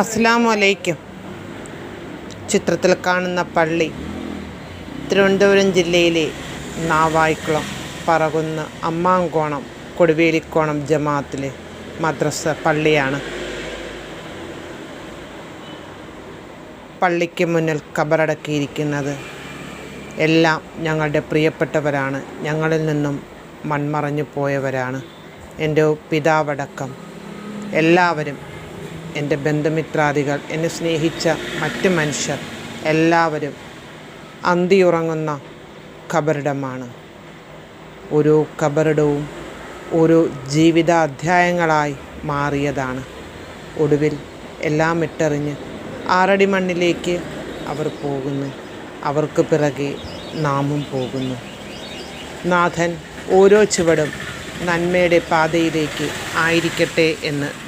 അസ്സാമു അലൈക്കും ചിത്രത്തിൽ കാണുന്ന പള്ളി തിരുവനന്തപുരം ജില്ലയിലെ നാവായിക്കുളം പറകുന്ന് അമ്മാങ്കോണം കൊടുവേലിക്കോണം ജമാഅത്തിലെ മദ്രസ പള്ളിയാണ്. പള്ളിക്ക് മുന്നിൽ കബറടക്കിയിരിക്കുന്നത് എല്ലാം ഞങ്ങളുടെ പ്രിയപ്പെട്ടവരാണ്. ഞങ്ങളിൽ നിന്നും മൺമറഞ്ഞു പോയവരാണ്. എന്റെ പിതാവടക്കം എല്ലാവരും എന്റെ ബന്ധുമിത്രാദികൾ എന്നെ സ്നേഹിച്ച മറ്റ് മനുഷ്യർ എല്ലാവരും അന്തിയുറങ്ങുന്ന ഖബറിടമാണ് ഓരോ ഖബറിടവും ഓരോ ജീവിതാധ്യായങ്ങളായി മാറിയതാണ്. ഒടുവിൽ എല്ലാം ഇട്ടെറിഞ്ഞ് ആറടി മണ്ണിലേക്ക് അവർ പോകുന്നു. അവർക്ക് പിറകെ നാമും പോകുന്നു. നാഥൻ ഓരോ ചുവടും നന്മയുടെ പാതയിലേക്ക് ആയിരിക്കട്ടെ എന്ന്